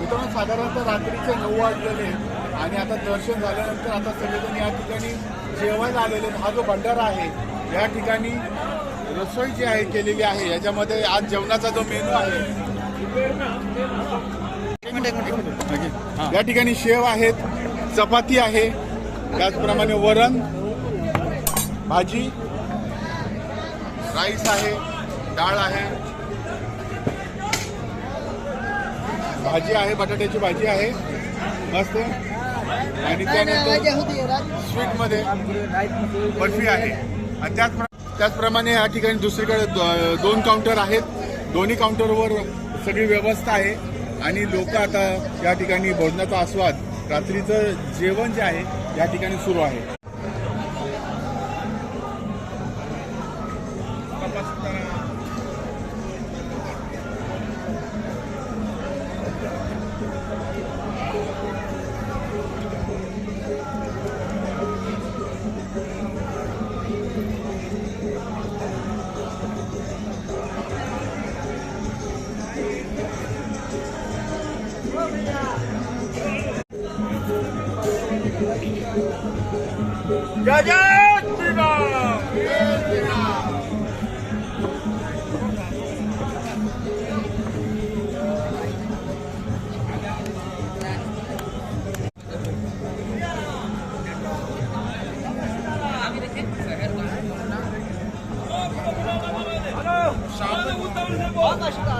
मित्रांनो साधारणतः रात्रीचे नऊ वाजलेले आणि आता दर्शन झाल्यानंतर आता सगळेजण या ठिकाणी जेवायला आलेले हा जो भंडारा आहे या ठिकाणी रसोई जी आहे केलेली आहे. याच्यामध्ये आज जेवणाचा जो मेनू आहे या ठिकाणी शेव आहेत चपाती आहे त्याचप्रमाणे वरण भाजी राईस आहे डाळ आहे. भाजी आहे बटाट्याची भाजी आहे. मस्त. आणि त्यानंतर स्वीटमध्ये बर्फी आहे. आणि त्याच त्याचप्रमाणे या ठिकाणी दुसरीकडे दोन काउंटर आहेत. दोन्ही काउंटरवर सगळी व्यवस्था आहे. आणि लोक आता या ठिकाणी भोजनाचा आस्वाद रात्रीचं जेवण जे आहे या ठिकाणी सुरू आहे. 야전 불방! Anlaşıldı.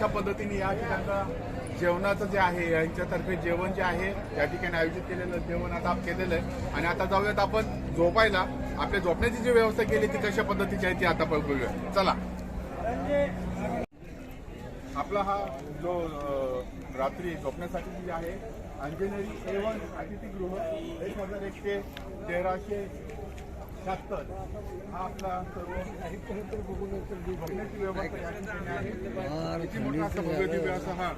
अशा पद्धतीने या ठिकाणचा जेवणाचं जे आहे यांच्यातर्फे जेवण जे आहे या ठिकाणी आयोजित केलेलं जेवण आता केलेलं आहे. आणि आता जाऊयात आपण झोपायला. आपल्या झोपण्याची जी व्यवस्था केली ती कशा पद्धतीची आहे ती आता बघूया चला. आपला हा जो रात्री झोपण्यासाठी जी आहे अंजनेरी ए अतिथीगृह एक हजार एकशे तेराशे शहात्तर. हा आपला सर्व झोपण्याची व्यवस्था या ठिकाणी आहे किती मोठा असा भव्य दिव्य असा हा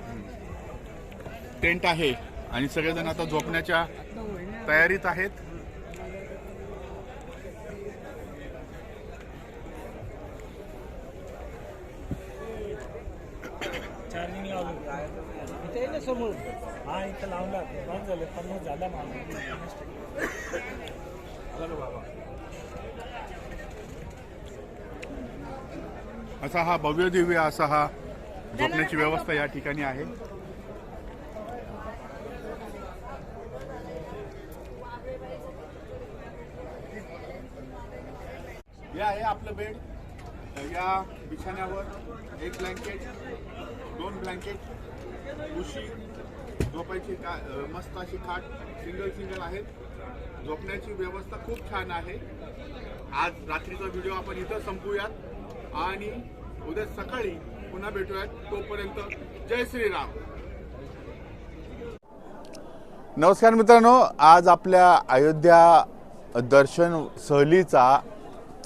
टेंट आहे आणि सगळेजण आता झोपण्याच्या तयारीत आहेत. समोर. हा इथं लावला. बंद झालं. पन्नास झाला मला असा हा भव्य दिव्य असा हा झोपण्याची व्यवस्था या ठिकाणी आहे. हे आहे आपलं बेड. या बिछाण्यावर एक ब्लँकेट दोन ब्लँकेट उशी झोपायची का मस्त अशी खाट सिंगल सिंगल आहेत. झोपण्याची व्यवस्था खूप छान आहे. आज रात्रीचा व्हिडिओ आपण इथं संपूयात. आणि उद्या सकाळी पुन्हा भेटूयात. तोपर्यंत जय श्रीराम. नमस्कार मित्रांनो आज आपल्या अयोध्या दर्शन सहलीचा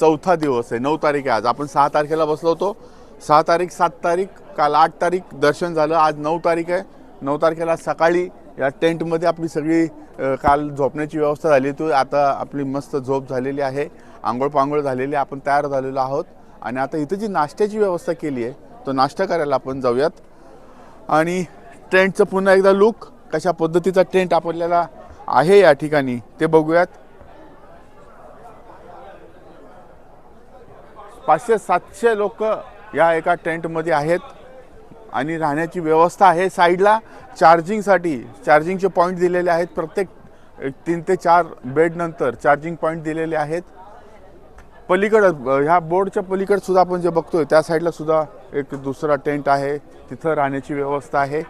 चौथा दिवस आहे. नऊ तारीख आहे आज. आपण सहा तारखेला बसलो होतो. सहा तारीख सात तारीख काल आठ तारीख दर्शन झालं. आज नऊ तारीख आहे. नऊ तारखेला सकाळी या टेंटमध्ये आपली सगळी काल झोपण्याची व्यवस्था झाली होती. आता आपली मस्त झोप झालेली आहे. आंघोळ पांघोळ झालेली आहे. आपण तयार झालेलो आहोत. आणि आता इथं जी नाश्त्याची व्यवस्था केली आहे तो नाश्ता करायला आपण जाऊयात. आणि टेंटचं पुन्हा एकदा लुक कशा पद्धतीचा टेंट आपल्याला आहे या ठिकाणी ते बघूयात. पाचशे सातशे लोक या एका टेंटमध्ये आहेत. आणि राहण्याची व्यवस्था आहे साईडला. चार्जिंगसाठी चार्जिंगचे पॉईंट दिलेले आहेत. प्रत्येक तीन ते चार बेडनंतर चार्जिंग पॉईंट दिलेले आहेत. पलीकडं ह्या बोर्डच्या पलीकडं सुद्धा आपण जे बघतोय त्या साईडला सुद्धा एक दुसरा टेंट आहे. तिथं राहण्याची व्यवस्था आहे.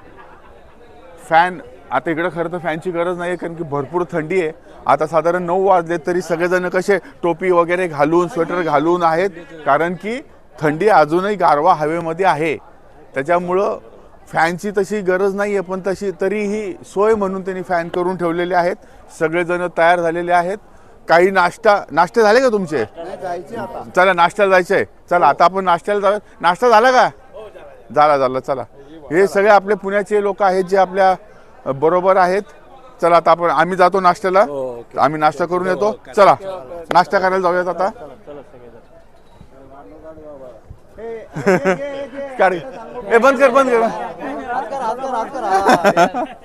फॅन आता इकडं खरं तर फॅनची गरज नाही आहे कारण की भरपूर थंडी आहे. आता साधारण नऊ वाजले तरी सगळेजण कसे टोपी वगैरे घालून स्वेटर घालून आहेत कारण की थंडी अजूनही गारवा हवेमध्ये आहे. त्याच्यामुळं फॅनची तशी गरज नाही आहे पण तशी तरीही सोय म्हणून त्यांनी फॅन करून ठेवलेले आहेत. सगळेजण तयार झालेले आहेत. काही नाश्ता नाश्ते झाले का तुमचे? चला नाश्त्याला जायचंय. चला आता आपण नाश्त्याला जाऊया. नाश्ता झाला का? झाला झाला. चला. हे सगळे आपले पुण्याचे लोक आहेत जे आपल्या बरोबर आहेत. चला आता आपण आम्ही जातो नाश्त्याला. आम्ही नाश्ता करून येतो. चला नाश्ता करायला जाऊयात आता. बंद कर बंद कर.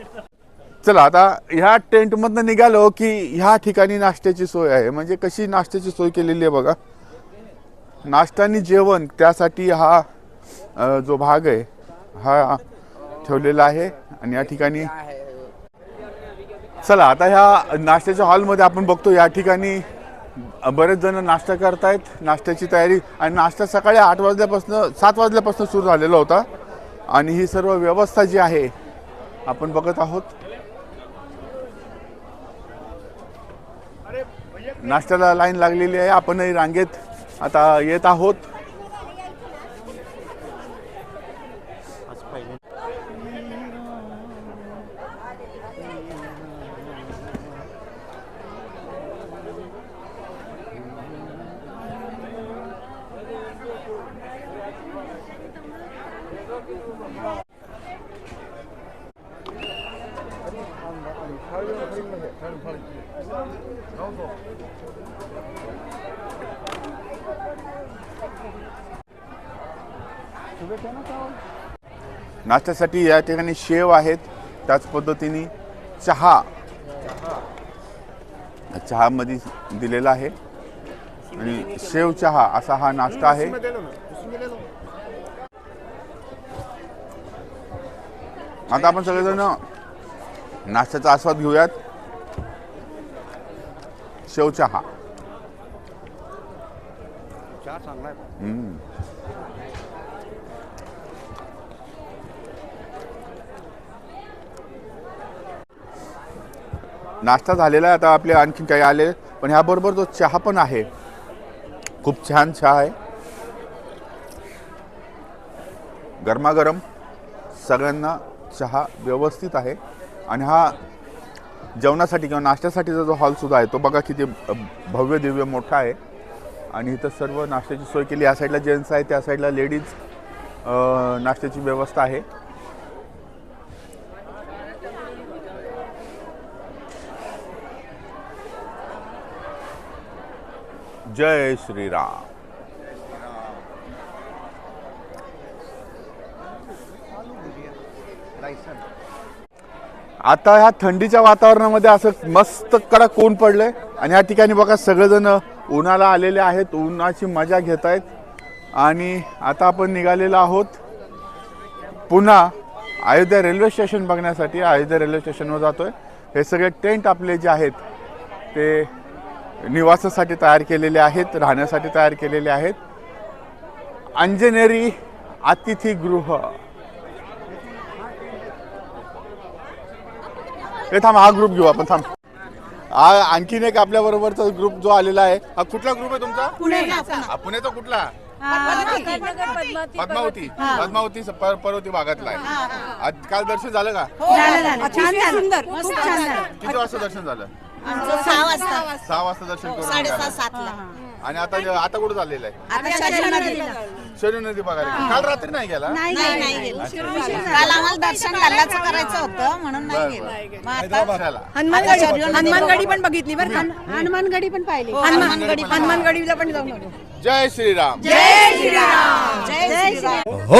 चला आता ह्या टेंटमधनं निघालो की ह्या ठिकाणी नाश्त्याची सोय आहे. म्हणजे कशी नाश्त्याची सोय केलेली आहे बघा. नाश्ता आणि जेवण त्यासाठी हा जो भाग आहे हा ठेवलेला आहे आणि या ठिकाणी चला आता ह्या नाश्त्याच्या हॉलमध्ये आपण बघतो या ठिकाणी बरेच जण नाश्ता करतायत नाश्त्याची तयारी आणि नाश्ता सकाळी आठ वाजल्यापासून सात वाजल्यापासून सुरू झालेला होता. आणि ही सर्व व्यवस्था जी आहे आपण बघत आहोत. नाश्त्याला लाईन लागलेली आहे आपणही रांगेत आता येत आहोत. नाश्त्यासाठी या ठिकाणी शेव आहेत. त्याच पद्धतीने चहा. चहामध्ये दिलेला आहे. आणि शेव चहा असा हा नाश्ता आहे. आता आपण सगळेजण नाश्त्याचा आस्वाद घेऊयात. शेव चहा हम्म. नाश्ता झालेला आहे आता आपले आणखीन काही आले पण ह्याबरोबर जो चहा पण आहे खूप छान चहा आहे. गरमागरम सगळ्यांना चहा व्यवस्थित आहे. आणि हा जेवणासाठी किंवा नाश्त्यासाठीचा जो हॉलसुद्धा आहे तो बघा किती भव्य दिव्य मोठा आहे. आणि इथं सर्व नाश्त्याची सोय केली. या साईडला जेंट्स आहे त्या साईडला लेडीज नाश्त्याची व्यवस्था आहे. जय श्रीराम. आता ह्या थंडीच्या वातावरणामध्ये असं मस्त कडक कोण पडलंय. आणि या ठिकाणी बघा सगळेजण उन्हाला आलेले आहेत उन्हाची मजा घेत आहेत. आणि आता आपण निघालेलो आहोत पुन्हा अयोध्या रेल्वे स्टेशन बघण्यासाठी. अयोध्या रेल्वे स्टेशनवर जातोय. हे सगळे टेंट आपले जे आहेत ते निवासासाठी तयार केलेले आहेत राहण्यासाठी तयार केलेले आहेत. अंजनेरी अतिथीगृह हे थांब हा ग्रुप घेऊ आपण थांब. हा आणखीन एक आपल्या बरोबरचा ग्रुप जो आलेला आहे. हा कुठला ग्रुप आहे तुमचा? हा, पुण्याचा कुठला? पद्मावती. पद्मावती. स- पर- पर्वती भागातला आहे. आज काल दर्शन झालं का? झालं झालं. छान झालं. सुंदर. खूप छान झालं. किती वाजता दर्शन झालं? आमचं सहा वाजता. सहा वाजता दर्शन करून साडेसहा निघालं. सातला. आणि आता आता कुठं चाललेलं आहे? आता शरीर नदी बघायला काल रात्री नाही गेला? नाही नाही नाही गेलो. काल आम्हाला दर्शन गल्लाचं करायचं होतं म्हणून नाही बरं, गेलो. मग आता चला. हनुमानगडी हनुमानगडी पण बघितली बरं का? हनुमानगडी. पण पाहिली. हनुमानगडी हनुमानगडीला पण जाऊन आलो जय श्रीराम. जय श्रीराम. जय श्रीराम.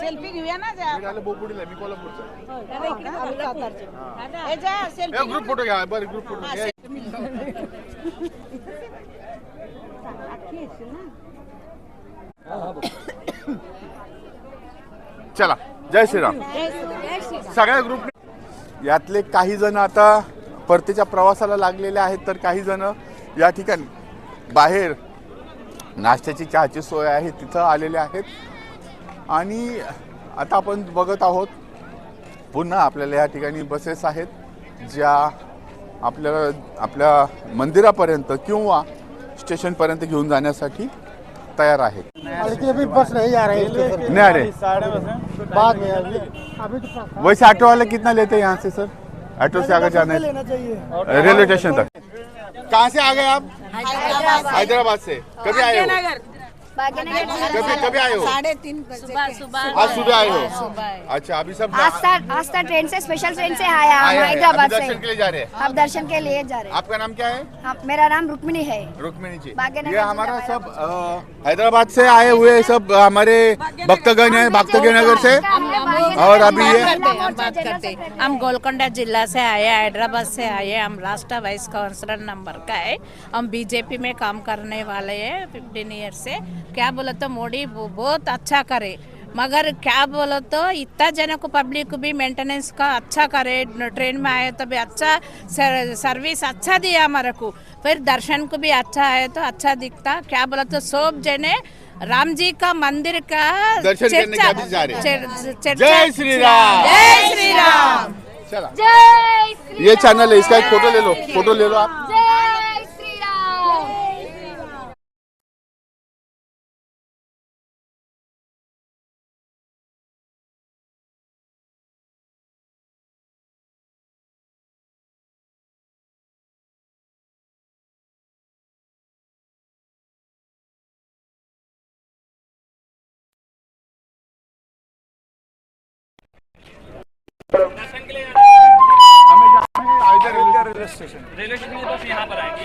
सेल्फी घेऊया ना बोपुडीला मी कोल्हापूरचा हे जा सेल्फी ए, ग्रुप फोटो घ्या बरं ग्रुप फोटो घ्या चला जय श्रीराम. सगळ्या ग्रुप यातले काही जण आता परतीच्या प्रवासाला लागलेले आहेत तर काही जण या ठिकाणी बाहेर नाश्त्याची चहाची सोय आहे तिथं आलेले आहेत. आणि आता आपण बघत आहोत पुन्हा आपल्याला या ठिकाणी बसेस आहेत ज्या आपल्याला आपल्या मंदिरापर्यंत किंवा स्टेशनपर्यंत घेऊन जाण्यासाठी तयार आहेत. अभी अभी बस नहीं आ रही है। नहीं आ रहे बाद में अभी। अभी तो पास- वैसे ऑटो वाले कितना लेते हैं यहाँ से सर? ऑटो से आगे जाना है रेलवे स्टेशन तक। कहाँ से आ गए आप? हैदराबाद से। कभी आए हो? कभी कभी आए हो? सुबह सुबह आज सुबह आए हो? अच्छा अभी सब आस्था आस्था ट्रेन से स्पेशल ट्रेन से आया हम हैदराबाद से। दर्शन के लिए जा रहे हैं? हम दर्शन के लिए जा रहे हैं। आपका नाम क्या है? मेरा नाम रुक्मिणी है। रुक्मिणी जी। ये हमारा सब हैदराबाद से आए हुए सब हमारे भक्तगण हैं भक्तगण नगर से। और अभी ये बात करते हम गोलकोंडा जिला से आए हैदराबाद से आए हम राष्ट्र वाइस काउंसिलर नंबर का है। हम बीजेपी में काम करने वाले हैं फिफ्टीन ईयर से। क्या बोले तो मोदी बहुत अच्छा करे। मगर क्या बोलो तो इतना जनों को पब्लिक को भी मेंटेनेंस का अच्छा करे। ट्रेन में आए तो भी अच्छा सर, सर्विस अच्छा दिया हमारे को। फिर दर्शन को भी अच्छा है तो अच्छा दिखता। क्या बोला तो सब जने राम जी का मंदिर का दर्शन करने के चर्चा- अभी जा रहे हैं। चर- चर्चा- जय श्री राम जय श्री राम चला जय श्री ये चैनल है इसका एक फोटो ले लो फोटो ले लो आप रेलवे स्टेशन. रेलवे स्टेशन के पास यहाँ पर आएगी.